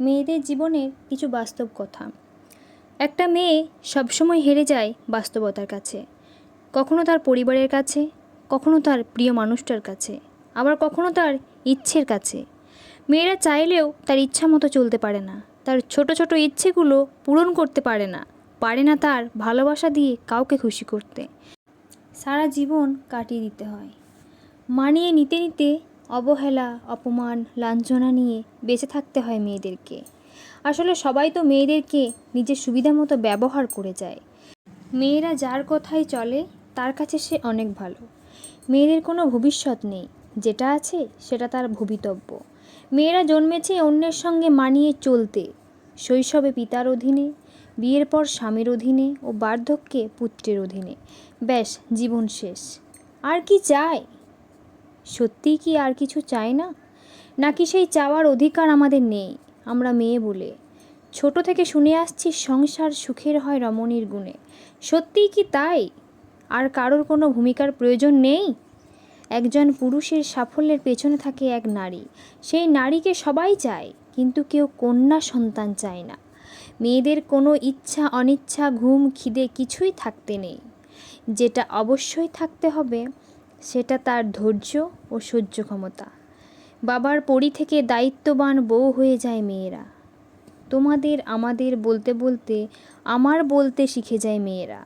মেয়েদের জীবনের কিছু বাস্তব কথা। একটা মেয়ে সবসময় হেরে যায় বাস্তবতার কাছে। কখনো তার পরিবারের কাছে, কখনো তার প্রিয় মানুষটার কাছে, আবার কখনো তার ইচ্ছের কাছে। মেয়েরা চাইলেও তার ইচ্ছা মতো চলতে পারে না। তার ছোট ছোট ইচ্ছেগুলো পূরণ করতে পারে না। পারে না তার ভালোবাসা দিয়ে কাউকে খুশি করতে। সারা জীবন কাটিয়ে দিতে হয়। মানিয়ে নিতে নিতে অবহেলা, অপমান, লাঞ্ছনা নিয়ে বেঁচে থাকতে হয় মেয়েদেরকে। আসলে সবাই তো মেয়েদেরকে নিজের সুবিধা মতো ব্যবহার করে যায়। মেয়েরা যার কথাই চলে, তার কাছে সে অনেক ভালো। মেয়েদের কোনো ভবিষ্যৎ নেই। যেটা আছে, সেটা তার ভবিতব্য। মেয়েরা জন্মেছে অন্যের সঙ্গে মানিয়ে চলতে। শৈশবে পিতার অধীনে, বিয়ের পর স্বামীর অধীনে ও বার্ধক্যে পুত্রের অধীনে। ব্যাস, জীবন শেষ। আর কি চায়? সত্যিই কি আর কিছু চাই না? নাকি সেই চাওয়ার অধিকার আমাদের নেই, আমরা মেয়ে বলে? ছোট থেকে শুনে আসছি সংসার সুখের হয় রমণীর গুণে। সত্যিই কি তাই? আর কারোর কোনো ভূমিকার প্রয়োজন নেই? একজন পুরুষের সাফল্যের পেছনে থাকে এক নারী। সেই নারীকে সবাই চায়, কিন্তু কেউ কন্যা সন্তান চায় না। মেয়েদের কোনো ইচ্ছা, অনিচ্ছা, ঘুম, খিদে কিছুই থাকতে নেই। যেটা অবশ্যই থাকতে হবে সেটা তার ধৈর্য ও সহ্য ক্ষমতা। বাবার পরি থেকে দায়িত্ববান বউ হয়ে যায় মেয়েরা। তোমাদের আমাদের বলতে বলতে আমার বলতে শিখে যায় মেয়েরা।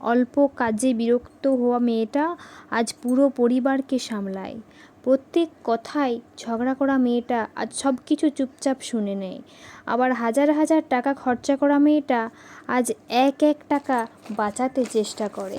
অল্প কাজে বিরক্ত হওয়া মেয়েটা আজ পুরো পরিবারকে সামলায়। প্রত্যেক কথায় ঝগড়া করা মেয়েটা আজ সব কিছু চুপচাপ শুনে নেয়। আবার হাজার হাজার টাকা খরচা করা মেয়েটা আজ এক এক টাকা বাঁচাতে চেষ্টা করে।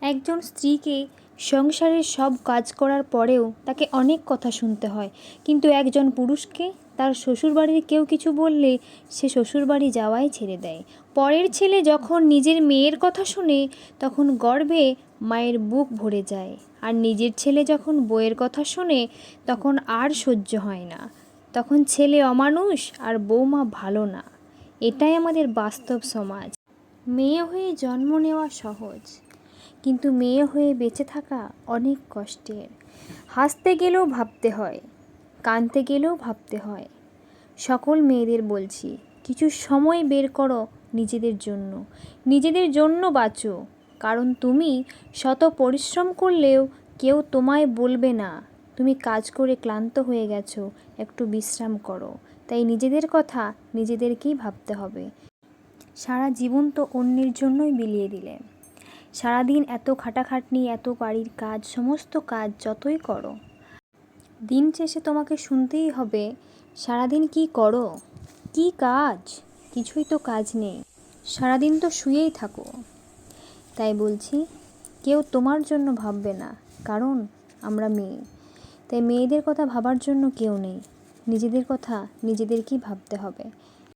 একজন স্ত্রীকে সংসারের সব কাজ করার পরেও তাকে অনেক কথা শুনতে হয়। কিন্তু একজন পুরুষকে তার শ্বশুরবাড়ির কেউ কিছু বললে সে শ্বশুরবাড়ি যাওয়াই ছেড়ে দেয়। পরের ছেলে যখন নিজের মেয়ের কথা শুনে, তখন গর্বে মায়ের বুক ভরে যায়। আর নিজের ছেলে যখন বইয়ের কথা শুনে, তখন আর সহ্য হয় না। তখন ছেলে অমানুষ আর বৌমা ভালো না। এটাই আমাদের বাস্তব সমাজ। মেয়ে হয়ে জন্ম নেওয়া সহজ। কিন্তু মেয়ে হয়ে বেঁচে থাকা অনেক কষ্টের। হাসতে গেলেও ভাবতে হয় কাঁদতে গেলেও ভাবতে হয়। সকল মেয়েদের বলছি, কিছু সময় বের করো নিজেদের জন্য। নিজেদের জন্য বাঁচো, কারণ তুমি শত পরিশ্রম করলেও কেউ তোমায় বলবে না। তুমি কাজ করে ক্লান্ত হয়ে গেছো, একটু বিশ্রাম করো। তাই নিজেদের কথা নিজেদেরকেই ভাবতে হবে। সারা জীবন তো অন্যের জন্যই বিলিয়ে দিলে। সারাদিন এত খাটাখাটনি, এত বাড়ির কাজ, সমস্ত কাজ যতই করো, দিন শেষে তোমাকে শুনতেই হবে, সারাদিন কি করো? কি কাজ? কিছুই তো কাজ নেই, সারাদিন তো শুয়েই থাকো। তাই বলছি, কেউ তোমার জন্য ভাববে না, কারণ আমরা মেয়ে। তাই মেয়েদের কথা ভাবার জন্য কেউ নেই, নিজেদের কথা নিজেদেরকেই ভাবতে হবে।